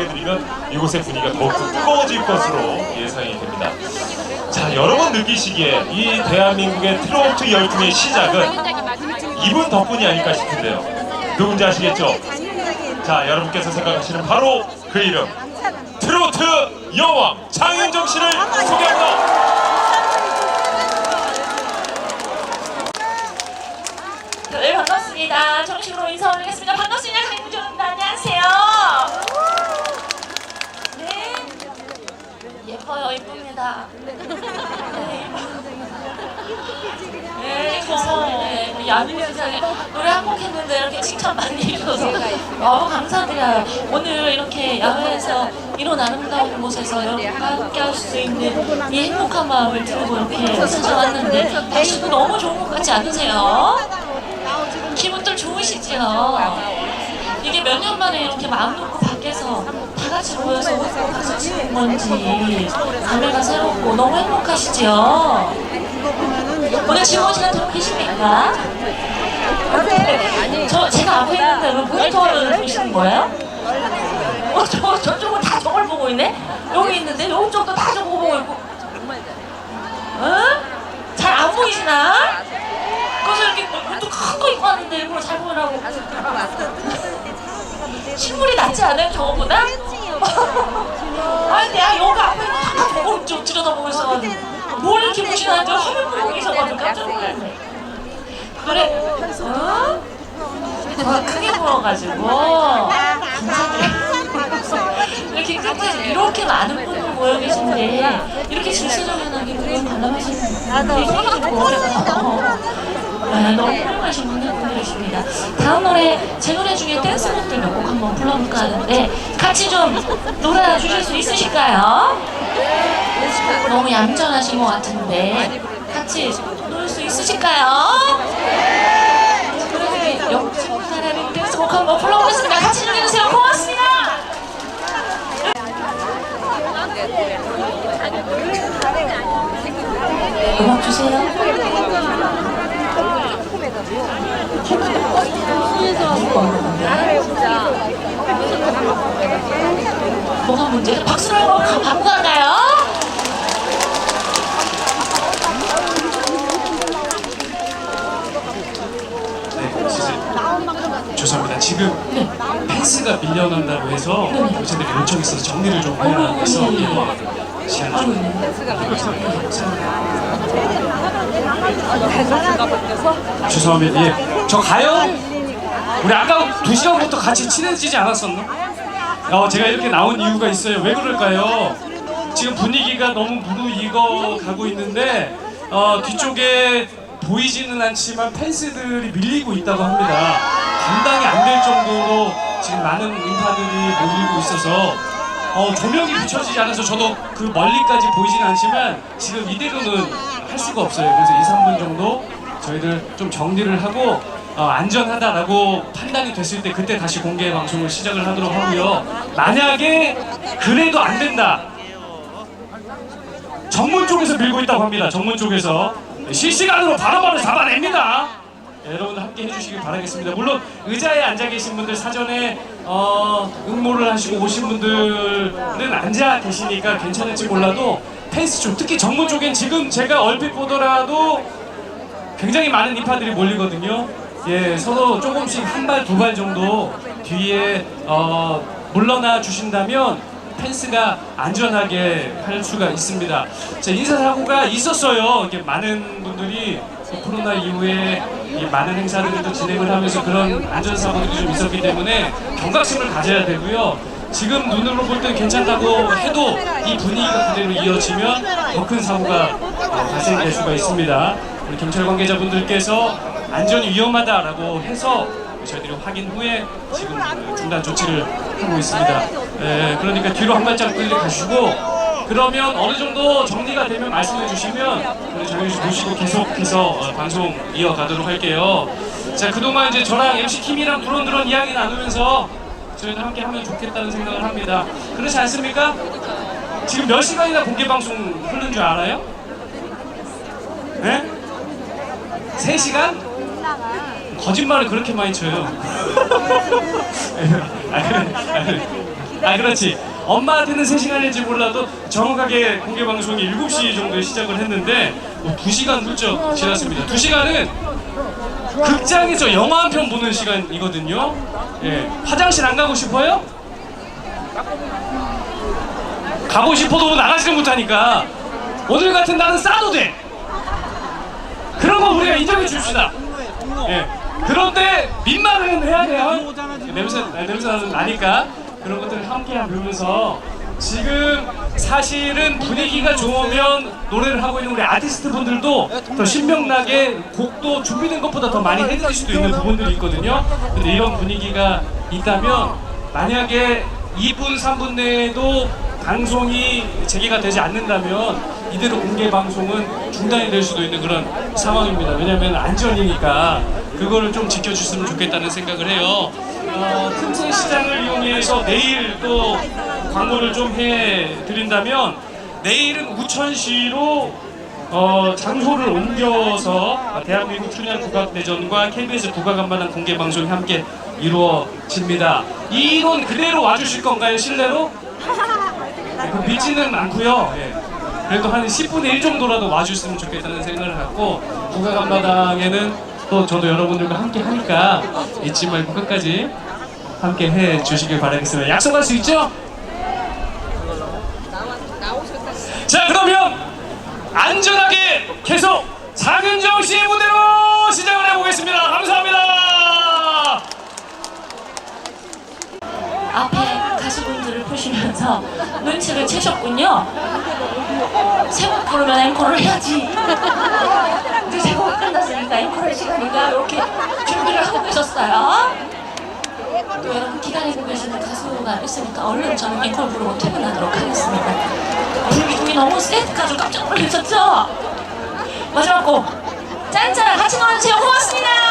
소개해드리면 이곳의 분위기가 더욱더 뜨거워질 것으로 예상이 됩니다. 자, 여러분 느끼시기에 이 대한민국의 트로트 열풍의 시작은 이분 덕분이 아닐까 싶은데요. 누군지 아시겠죠? 자, 여러분께서 생각하시는 바로 그 이름 트로트 여왕 장윤정 씨를 소개합니다. 네 반갑습니다. 정식으로 인사 올리겠습니다. 강윤정입니다. 안녕하세요. 네 예뻐요 예쁩니다. 네 네, 세상에 노래 한 곡 했는데 이렇게 칭찬 많이 해주셔서 너무 감사드려요. 오늘 이렇게 야외에서 이런 아름다운 곳에서 여러분과 함께 할 수 있는 이 행복한 마음을 들고 이렇게 찾아왔는데 날씨도 너무 좋은 것 같지 않으세요? 기분들 좋으시죠? 이게 몇 년 만에 이렇게 마음 놓고 밖에서 다 같이 모여서 박수 치는 건지 감회가 새롭고 너무 행복하시죠? 오늘 즐거운 시간 듣고 계십니까? 저 제가 앞에 있는데 왜 모니터를 보시는 거예요? 어, 저, 저쪽은 다 저걸 보고 있네? 여기 있는데 이쪽도 다 저거 보고 있고 어? 잘 안 보이시나? 그래서 이렇게 또큰거 입고 왔는데 일부러 잘 보이라고 실물이 낫지 않아요 저거보다? 아니 내가 여기 앞에 있는 다 저걸 좀 있어가지고 뭘 이렇게 무시하는지 화면 보고 계셔가지고 깜짝 놀랐네 그래 어? 더 크게 감사드려요 이렇게 끝에 이렇게 많은 분들 모여 계신데 이렇게 질서정연하게 그걸 관람하시는 분들이 계시고 네, 너무 훌륭하신 분들이십니다. 다음 노래 제 노래 중에 댄스 곡들 몇 곡 한번 불러볼까 하는데 같이 좀 놀아 주실 수 있으실까요? 너무 얌전하신 것 같은데 같이 놀 수 있으실까요? 그러면 영지고 사람의 댄스곡 한번 불러보겠습니다. 같이 즐겨주세요. 고맙습니다. 음악 주세요. 뭐가 문제가 박수를 한번 가- 받고 갈까요? 네, 진짜 죄송합니다. 지금 펜스가 밀려난다고 해서 저희들이 요청이 있어서 정리를 좀 해야 해서 예, 시간을 좀 죄송합니다. 예, 저 가요? 우리 아까 두 시간부터 같이 친해지지 않았었나? 어, 제가 이렇게 나온 이유가 있어요. 왜 그럴까요? 지금 분위기가 너무 무르익어 가고 있는데 어, 뒤쪽에 보이지는 않지만 펜스들이 밀리고 있다고 합니다. 감당이 안 될 정도로 지금 많은 인파들이 몰리고 있어서 어, 조명이 비춰지지 않아서 저도 그 멀리까지 보이진 않지만 지금 이대로는 할 수가 없어요. 그래서 2, 3분 정도 저희들 좀 정리를 하고 어, 안전하다라고 판단이 됐을 때 그때 다시 공개 방송을 시작을 하도록 하고요. 만약에 그래도 안 된다. 정문 쪽에서 밀고 있다고 합니다. 정문 쪽에서 실시간으로 바로바로 잡아냅니다. 네, 여러분들 함께 해주시길 바라겠습니다. 물론 의자에 앉아 계신 분들 사전에 어, 응모를 하시고 오신 분들은 앉아 계시니까 괜찮을지 몰라도 펜스 쪽 특히 정문 쪽엔 지금 제가 얼핏 보더라도 굉장히 많은 인파들이 몰리거든요. 예, 서로 조금씩 한 발 두 발 정도 뒤에 어, 물러나 주신다면 펜스가 안전하게 할 수가 있습니다. 자, 인사사고가 있었어요. 이게 많은 분들이 그 코로나 이후에 이 많은 행사들을 또 진행을 하면서 그런 안전사고들이 좀 있었기 때문에 경각심을 가져야 되고요. 지금 눈으로 볼 때는 괜찮다고 해도 이 분위기가 그대로 이어지면 더 큰 사고가 어, 발생될 수가 있습니다. 우리 경찰 관계자분들께서 안전이 위험하다라고 해서 저희들이 확인 후에 지금 그 중단 조치를 하고 있습니다. 에, 그러니까 뒤로 한 발짝 끌리 가시고 그러면 어느 정도 정리가 되면 말씀해 주시면 우리 정현 씨 모시고 계속해서 어, 방송 이어가도록 할게요. 자 그동안 이제 저랑 MC 킴이랑 두런두런 이야기 나누면서 저희도 함께 하면 좋겠다는 생각을 합니다. 그렇지 않습니까? 지금 몇 시간이나 공개 방송 흐른 줄 알아요? 네? 3시간? 거짓말을 그렇게 많이 쳐요. 아, 아. 아 그렇지 엄마한테는 3시간일지 몰라도 정확하게 공개 방송이 7시 정도에 시작을 했는데 뭐 2시간 훌쩍 지났습니다. 2시간은 극장에서 영화 한 편 보는 시간이거든요. 예. 화장실 안 가고 싶어요? 가고 싶어도 나가지는 못하니까. 오늘 같은 날은 싸도 돼. 그런 거 우리가 인정해 줍시다. 예. 그런데 민망은 해야 돼요. 냄새 아, 냄새 나니까 그런 것들을 함께 하면서 지금 사실은 분위기가 좋으면 노래를 하고 있는 우리 아티스트 분들도 더 신명나게 곡도 준비된 것보다 더 많이 해드릴 수도 있는 부분들이 있거든요. 근데 이런 분위기가 있다면 만약에 2분 3분 내에도 방송이 재개가 되지 않는다면 이대로 공개 방송은 중단이 될 수도 있는 그런 상황입니다. 왜냐하면 안전이니까 그거를 좀 지켜주셨으면 좋겠다는 생각을 해요. 어, 틈새 시장을 이용해서 내일 또 광고를 좀 해드린다면 내일은 우천시로 어, 장소를 옮겨서 대한민국 춘향 국악대전과 KBS 국악한마당 공개 방송이 함께 이루어집니다. 이론 그대로 와주실 건가요? 실내로? 믿지는 않고요. 예. 그래도 한 10분의 1 정도라도 와주셨으면 좋겠다는 생각을 갖고 국악한마당에는 또 저도 여러분들과 함께 하니까 잊지 말고 끝까지 함께 해 주시길 바라겠습니다. 약속할 수 있죠? 자 그러면 안전하게 계속 장윤정 씨의 무대로 시작을 해보겠습니다. 감사합니다. 앞에 가수분들을 보시면서 눈치를 채셨군요. 세곡 부르면 앵콜을 해야지. 이제 세곡이 끝났으니까 앵콜할 시간인가 이렇게 준비를 하고 계셨어요. 또 여러분 기다리고 계시는 가수가 있으니까 얼른 저는 앵콜 부르고 퇴근하도록 하겠습니다. 기분이 너무 세트가지고 깜짝 놀라셨죠? 마지막 곡 짠짜랑 같이 놀아주세요. 고맙습니다.